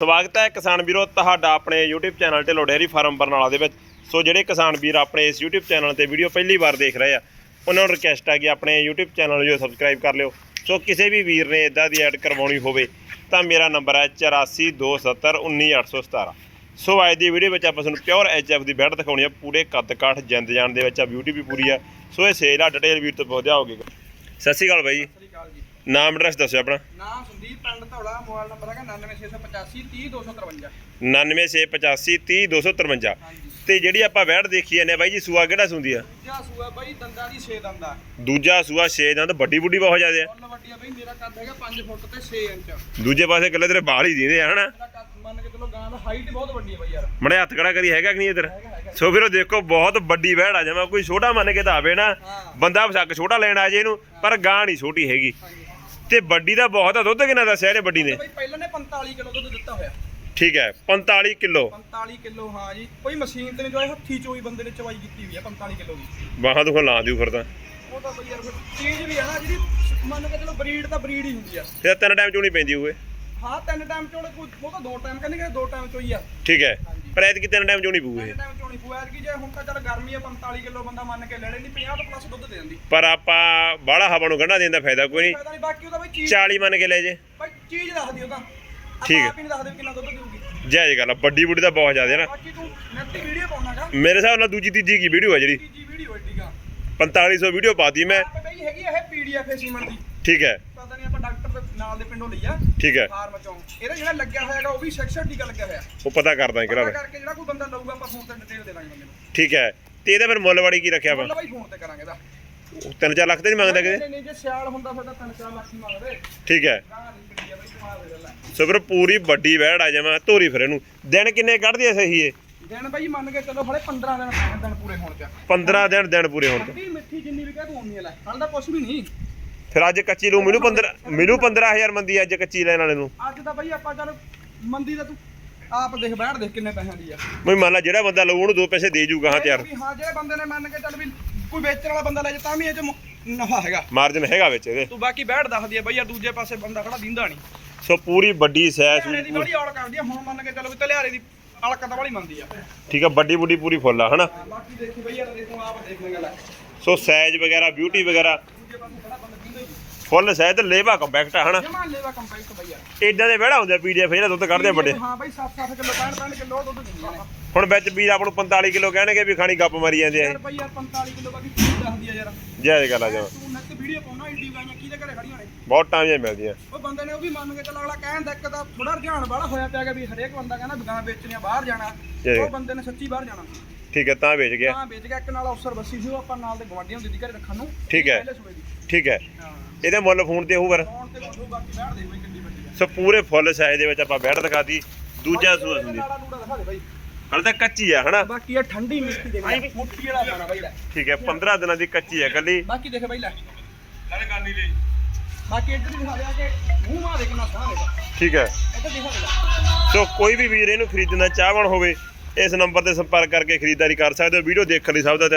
ਸਵਾਗਤ ਹੈ ਕਿਸਾਨ ਵੀਰੋ ਤੁਹਾਡਾ ਆਪਣੇ YouTube channel Dhillon dairy farm Barnala ਦੇ ਵਿੱਚ। ਸੋ ਜਿਹੜੇ ਕਿਸਾਨ ਵੀਰ ਆਪਣੇ ਇਸ YouTube ਚੈਨਲ ਤੇ ਵੀਡੀਓ ਪਹਿਲੀ ਵਾਰ ਦੇਖ ਰਹੇ ਆ, ਉਹਨਾਂ ਨੂੰ ਰਿਕਵੈਸਟ ਹੈ ਕਿ ਆਪਣੇ YouTube ਚੈਨਲ ਨੂੰ ਜੋ ਸਬਸਕ੍ਰਾਈਬ ਕਰ ਲਿਓ। ਸੋ ਕਿਸੇ ਵੀ ਵੀਰ ਨੇ ਇਦਾਂ ਦੀ ਐਡ ਕਰਵਾਉਣੀ ਹੋਵੇ, ਤਾਂ ਮੇਰਾ ਨੰਬਰ ਹੈ 8427191817 ਸੋ ਅੱਜ ਦੀ ਵੀਡੀਓ ਵਿੱਚ ਆਪਾਂ ਤੁਹਾਨੂੰ ਪਿਓਰ ਐਚਐਫ ਦੀ ਬੈਡ ਦਿਖਾਉਣੀ ਆ, ਪੂਰੇ ਕੱਦ ਕਾਠ ਜਿੰਦ ਜਾਨ ਦੇ ਵਿੱਚ ਆ ਬਿਊਟੀ ਵੀ ਪੂਰੀ ਆ। ਸੋ ਇਹ ਸੇਲ ਆ ਡਿਟੇਲ ਵੀਰ ਤੋਂ ਪਹੁੰਚਿਆ ਹੋਗੇ ਸਤਿ ਸ਼੍ਰੀ ਅਕਾਲ ਬਾਈ। ਨਾਮ ਐਡਰੈਸ ਦੱਸਿਓ ਆਪਣਾ। ਨਾਮ ਸੰਦੀਪ ਪਿੰਡ ਧੌਲਾ ਮੋਬਾਈਲ ਨੰਬਰ ਹੈਗਾ 99685 30253 99685 ਹਾਂਜੀ। ਤੇ ਜਿਹੜੀ ਆਪਾਂ ਵੈੜ ਦੇਖੀ ਜਾਂਦੇ ਆ ਬਾਈ ਜੀ ਸੂਆ ਕਿਹੜਾ ਸੁੰਦੀ ਆ? ਦੂਜਾ ਸੂਆ ਬਾਈ ਦੰਦਾਂ ਦੀ 6 ਦੰਦਾ ਦੂਜਾ ਸੂਆ 6 ਦੰਦ ਵੱਡੀ ਬੁੱਢੀ ਬਹੁਤ ਜ਼ਿਆਦਾ ਆ। ਫੁੱਲ ਵੱਡੀ ਆ ਬਾਈ ਮੇਰਾ ਕੱਦ ਹੈਗਾ 5 ਫੁੱਟ ਤੇ 6 ਇੰਚ। ਦੂਜੇ ਪਾਸੇ ਗੱਲੇ ਤੇਰੇ ਬਾਲ ਹੀ ਦਿੰਦੇ ਆ ਹਨਾ? ਮੇਰਾ ਕੱਦ ਮੰਨ ਕੇ ਚਲੋ ਗਾਂ ਦਾ ਹਾਈਟ ਬਹੁਤ ਵੱਡੀ ਆ ਬਾਈ ਯਾਰ। ਮੜੇ ਹੱਥ ਖੜਾ ਕਰੀ ਹੈਗਾ ਕਿ ਨਹੀਂ ਇਧਰ? ਸੋ ਵੀਰੋ ਦੇਖੋ ਬਹੁਤ ਵੱਡੀ ਵੈੜ ਆ ਜਾਵਾਂ ਕੋਈ ਛੋਟਾ ਮੰਨ ਕੇ ਤਾਂ ਆਵੇ ਨਾ। ਬੰਦਾ ਵਸਕ ਛੋਟਾ ਲੈਣ ਆ ਜੇ ਇਹਨੂੰ ਪਰ ਗਾਂ ਨਹੀਂ ਛੋਟੀ ਹੈਗੀ। ਤੇ ਵੱਡੀ ਦਾ ਬਹੁਤ ਆ ਦੁੱਧ ਕਿੰਨਾ ਦੱਸਿਆ ਇਹਨੇ ਵੱਡੀ ਨੇ? ਬਾਈ ਪਹਿਲਾਂ ਨੇ 45 ਕਿਲੋ ਦੁੱਧ ਦਿੱਤਾ ਹੋਇਆ। ਠੀਕ ਹੈ 45 ਕਿਲੋ। 45 ਕਿਲੋ ਹਾਂ ਜੀ। ਕੋਈ ਮਸ਼ੀਨ ਤੇ ਨਹੀਂ ਜੋ ਹੱਥੀ ਚੋਈ ਬੰਦੇ ਨੇ ਚਵਾਈ ਕੀਤੀ ਹੋਈ ਆ 45 ਕਿਲੋ ਦੀ। ਬਾਹਾਂ ਤੋਂ ਲਾ ਦਿਓ ਫਿਰ ਤਾਂ। ਉਹ ਤਾਂ ਬਾਈ ਯਾਰ ਫਿਰ ਚੀਜ਼ ਵੀ ਆ ਨਾ ਜਿਹੜੀ ਮੰਨ ਕੇ ਚਲੋ ਬਰੀਡ ਤਾਂ ਬਰੀਡ ਹੀ ਹੁੰਦੀ ਆ। ਤੇ ਤਿੰਨ ਟਾਈਮ ਚੋਣੀ ਪੈਂਦੀ ਹੋਏ ਹਾਂ ਤਿੰਨ ਟਾਈਮ ਚੋਣ ਕੋਈ ਉਹ ਤਾਂ ਦੋ ਟਾਈਮ ਕਹਿੰਦੇ ਕਿ ਦੋ ਟਾਈਮ ਚੋਈ ਆ। ਠੀਕ ਹੈ। ਪਰ ਐਤਕੀ ਤਿੰਨ ਟਾਈਮ ਚੋਣੀ ਪਊ ਇਹ ਤਿੰਨ ਟਾਈਮ ਚੋਣੀ ਪੂਆ ਕਿ ਜੇ ਹੁਣ ਤਾਂ ਚੱਲ ਗਰਮੀ ਆ 45 ਕਿਲੋ ਬੰਦਾ ਮੰਨ ਕੇ ਲੈ ਲੈਣੀ 50 ਤੋਂ ਪਲੱਸ ਦੁੱਧ ਦੇ ਦਿੰਦੀ। ਪਰ ਆਪਾਂ ਬਾਹਲਾ ਹਵਾ ਨੂੰ ਗੰਢਾ ਦੇਣ ਦਾ ਫਾਇਦਾ ਕੋਈ ਨਹੀਂ। ਫਾਇਦਾ ਨਹੀਂ ਬਾਕੀ ਉਹਦਾ ਬਈ ਚੀਜ਼ 40 ਮੰਨ ਕੇ ਲੈ ਜੇ। ਬਈ ਚੀਜ਼ ਦੱਸਦੀ ਉਹਦਾ ਆਪਾਂ ਠੀਕ ਹੈ। ਆਪ ਹੀ ਨਹੀਂ ਦੱਸਦੇ ਵੀ ਕਿੰਨਾ ਦੁੱਧ ਦੇਊਗੀ। ਜਾਇਜ਼ ਗੱਲ ਆ ਵੱਡੀ ਬੁੱਢੀ ਦਾ ਬਹੁਤ ਜ਼ਿਆਦਾ ਨਾ। ਬਾਕੀ ਤੂੰ ਨੈਟ ਤੇ ਵੀਡੀਓ ਪਾਉਣਾਗਾ। ਮੇਰੇ ਹਿਸਾਬ ਨਾਲ ਦੂਜੀ ਤੀਜੀ ਕੀ ਵੀਡੀਓ ਆ ਜਿਹੜੀ? ਤੀਜੀ ਵੀਡੀਓ ਐਡੀਗਾ 4500 ਵੀਡੀਓ ਪਾਤੀ ਮੈਂ। ਆਪੇ ਬਈ ਹੈਗੀ ਆ ਇਹ ਪੀਡੀਐਫ ਹੈ ਸੀਮਨ ਦੀ। ਠੀਕ ਹੈ। ਡਾਕਟਰ ਦੇ ਨਾਲ ਦੇ ਪਿੰਡੋਂ ਲਈ ਆ ਠੀਕ ਹੈ। ਫਾਰਮ ਚੋਂ। ਇਹਦਾ ਜਿਹੜਾ ਲੱਗਿਆ ਹੋਇਆਗਾ ਉਹ ਵੀ ਸੈਕਸ਼ਨ ਟੀਕਾ ਲੱਗਿਆ ਹੋਇਆ। ਉਹ ਪਤਾ ਕਰਦਾ ਕਿਹੜਾ ਪਤਾ ਕਰਕੇ ਜਿਹੜਾ ਕੋਈ ਬੰਦਾ ਲਊਗਾ ਆਪਾਂ ਫੋਨ ਤੇ ਡਿਟੇਲ ਦੇ ਦਾਂਗੇ ਬੰਦੇ ਨੂੰ। ਠੀਕ ਹੈ। ਤੇ ਇਹਦਾ ਫਿਰ ਮੁੱਲ ਵਾੜੀ ਕੀ ਰੱਖਿਆ ਵਾ ਮੁੱਲ ਬਾਈ ਫੋਨ ਤੇ ਕਰਾਂਗੇ ਇਹਦਾ। 3-4 ਲੱਖ ਤੇ ਨਹੀਂ ਮੰਗਦਾ ਕਿਤੇ? ਨਹੀਂ ਨਹੀਂ ਜੇ ਸਿਆਲ ਹੁੰਦਾ ਫਿਰ ਤਾਂ 3-4 ਲੱਖ ਹੀ ਮੰਗਦੇ। ਠੀਕ ਹੈ। ਗਾਂ ਨਹੀਂ ਪਿੰਡੀ ਆ ਬਈ ਕਮਾਲ ਦੇ ਗੱਲ ਆ ਸੋ ਫਿਰ ਪੂਰੀ ਵੱਡੀ ਵਹਿੜ ਆ ਜਾਵਾਂ ਧੋਰੀ ਫਿਰ ਇਹਨੂੰ। ਦਿਨ ਕਿੰਨੇ ਕੱਢਦੀ ਐ ਸਹੀ ਇਹ? ਦਿਨ ਬਾਈ ਮੰਨ ਕੇ ਚਲੋ ਹਲੇ 15 ਦਿਨ ਦਿਨ ਪੂਰੇ ਹੋਣ ਚ 15 ਦਿਨ ਦਿਨ ਪੂਰੇ ਹੋਣ ਅੱਧੀ ਮਿੱਠੀ ਜਿੰਨੀ ਵੀ ਕਹਿ ਤੂੰ ਉਨੀ ਲੈ। ਹਾਲ ਤਾਂ ਕੁਛ ਵੀ ਨਹੀਂ। ਫਿਰ ਅੱਜ ਕੱਚੀ ਲੂ ਮੈਨੂੰ 15 ਮੈਨੂੰ 15000 ਮੰਦੀ ਅੱਜ ਕੱਚੀ ਲੈਣ ਵਾਲੇ ਨੂੰ। ਅੱਜ ਤਾਂ ਬਾਈ ਆਪਾਂ ਚੱਲ ਮੰਦੀ ਦਾ ਤੂੰ ਆਪ ਦੇਖ ਬੈਠ ਦੇਖ ਕਿੰਨੇ ਪੈਸਿਆਂ ਦੀ ਆ। ਮੈਂ ਮੰਨ ਲਾ ਜਿਹੜਾ ਬੰਦਾ ਲਊ ਉਹਨੂੰ ਦੋ ਪੈਸੇ ਦੇ ਜੂਗਾ ਹਾਂ ਤਿਆਰ। ਵੀ ਹਾਂ ਜਿਹੜੇ ਬੰਦੇ ਨੇ ਮੰਨ ਕੇ ਚੱਲ ਵੀ ਕੋਈ ਵੇਚਣ ਵਾਲਾ ਬੰਦਾ ਲੈ ਜਾ ਤਾਂ ਵੀ ਇਹ ਚ ਮੁ- ਨਫਾ ਹੈਗਾ। ਮਾਰਜਨ ਹੈਗਾ ਵਿੱਚ ਇਹਦੇ। ਤੂੰ ਬਾਕੀ ਬੈਠ ਦੱਸਦੀ ਆ ਬਈ ਯਾਰ ਦੂਜੇ ਪਾਸੇ ਬੰਦਾ ਖੜਾ ਦਿੰਦਾ ਨਹੀਂ। ਸੋ ਪੂਰੀ ਵੱਡੀ ਸੈਸ ਦੀ ਬੜੀ ਔਲ ਕਰਦੀ ਆ ਹੁਣ ਮੰਨ ਕੇ ਚੱਲ ਵੀ ਤਲਿਆਰੇ ਦੀ ਅਲਕ ਤਾਂ ਵਾਲੀ ਮੰਨਦੀ ਆ। ਠੀਕ ਆ ਵੱਡੀ ਬੁੱਢੀ ਪੂਰੀ ਫੁੱਲ ਆ ਹਨਾ? ਬਾਕੀ ਦੇਖੀ ਬਈ ਯਾਰ ਦੇਖੋ ਆਪ ਦੇਖ ਲੈ ਸੋ ਸਾਈਜ਼ ਵਗੈਰਾ ਬਿਊਟੀ ਵਗੈਰਾ। ਦੂਜੇ ਪਾਸੇ ਖੜਾ ਫੁੱਲ ਤੇ ਲੇਵਾ ਕੰਪੈਕਟ ਆ ਹਨਾ? ਜਮਾ ਲੈਵਾ ਕੰਪੈਕਟ ਬਈ ਯਾਰ। ਇਦਾਂ ਦੇ ਵਿਹੜਾ ਹੁੰਦੇ ਪੀਡੀਐਫ ਜਿਹੜਾ ਦੁੱਧ ਕੱਢਦੇ ਆ ਵੱਡੇ ਹਾਂ ਬਈ 7-7 ਕਿਲੋ 65 ਕਿਲੋ ਦੁੱਧ ਦਿੰਦੀਆਂ ਨੇ ਹੁਣ ਵਿੱਚ ਵੀਰ ਆਪ ਨੂੰ 45 ਕਿਲੋ ਕਹਿਣਗੇ ਵੀ ਖਾਣੀ ਗੱਪ ਮਾਰੀ ਜਾਂਦੇ ਆ। ਯਾਰ ਬਈ ਯਾਰ 45 ਕਿਲੋ ਬਾਕੀ ਕੀ ਦੱਸਦੀ ਆ ਯਾਰ। ਜਾਇਜ਼ ਗੱਲ ਆ ਜਾਵਾਂ ਤੂੰ ਨੈਟ ਵੀਡੀਓ ਪਾਉਣਾ ਇੰਡੀ ਗਾਈਆਂ ਕਿਹਦੇ ਘਰੇ ਖੜੀਆਂ ਨੇ? ਬਹੁਤ ਟਾਈਮ ਜਿਹਾ ਮਿਲਦੀਆਂ। ਉਹ ਬੰਦੇ ਨੇ ਉਹ ਵੀ ਮੰਨ ਕੇ ਚੱਲ ਅਗਲਾ ਕਹਿਣ ਦਾ ਇੱਕ ਤਾਂ ਥੋੜਾ ਰੁਝਾਨ ਵਾਲਾ ਹੋਇਆ ਪਿਆ ਕਿ ਵੀ ਹਰੇਕ ਬੰਦਾ ਕਹਿੰਦਾ ਦੁਕਾਨ ਵੇਚਣੀ ਆ ਬਾਹਰ ਜਾਣਾ। ਉਹ ਬੰਦੇ ਨੇ ਸੱਚੀ ਬਾਹਰ ਜਾਣਾ। ਠੀਕ ਹੈ ਤਾਂ ਵੇਚ ਗਿਆ। ਤਾਂ ਵੇਚ ਗਿਆ ਇੱਕ ਨਾਲ ਅਫਸਰ ਬੱਸੀ ਸੀ ਉਹ ਆਪਾਂ ਨਾਲ ਦੇ ਗਵਾਂਢੀਆਂ ਦਿੱਤੀ ਘਰੇ ਰੱਖਣ ਨੂੰ। ਠੀਕ ਹੈ। ਦੀ। ਠੀਕ ਹਾਂ। ਇਹਦੇ ਮੁੱਲ ਫੋਨ ਤੇ ਹੋਊ ਫਿਰ। ਫੋਨ ਤੇ ਬੰਦੂ ਬਾਕੀ ਬੈਠ ਦੇ ਬਈ ਕਿੰਨੀ ਵੱਡੀ ਆ। ਸੋ ਪੂਰੇ ਫੁੱਲ ਸਾਈਜ਼ ਦੇ ਵਿੱਚ ਆਪਾਂ ਬੈਠ ਦਿਖਾਤੀ ਦੂਜਾ ਸੂਆ ਹੁੰਦੀ ਨਾੜਾ ਨੂੜਾ ਦਿਖਾ ਦੇ ਬਈ। ਹਲ ਤਾਂ ਕੱਚੀ ਆ ਹਨਾ? ਬਾਕੀ ਇਹ ਠੰਡੀ ਮਿੱਟੀ ਦੇ ਵਿੱਚ ਮੁੱਠੀ ਵਾਲਾ ਖਾਣਾ ਬਈ ਲੈ। ਠੀਕ ਹੈ 15 ਦਿਨਾਂ ਦੀ ਕੱਚੀ ਹੈ ਕੱਲੀ ਬਾਕੀ ਦੇਖ ਬਈ ਲੈ। ਨਾਲੇ ਕਰ ਨਹੀਂ ਲਈ। ਬਾਕੀ ਇੱਧਰ ਵੀ ਦਿਖਾ ਦਿਆ ਕਿ ਮੂੰਹ ਮਾ ਦੇ ਕਿੰਨਾ ਸੋਹਣਾ ਠੀਕ ਹੈ। ਇੱਧਰ ਦਿਖਾ ਦੇ ਸੋ ਕੋਈ ਵੀ ਵੀਰ ਇਹਨੂੰ ਖਰੀਦਣਾ ਚਾਹਵਣ ਹੋਵੇ ਇਸ ਨੰਬਰ ਤੇ ਸੰਪਰਕ ਕਰਕੇ ਖਰੀਦਦਾਰੀ ਕਰ ਸਕਦੇ ਹੋ। ਵੀਡੀਓ ਦੇਖਣ ਲਈ ਸਭ ਦਾ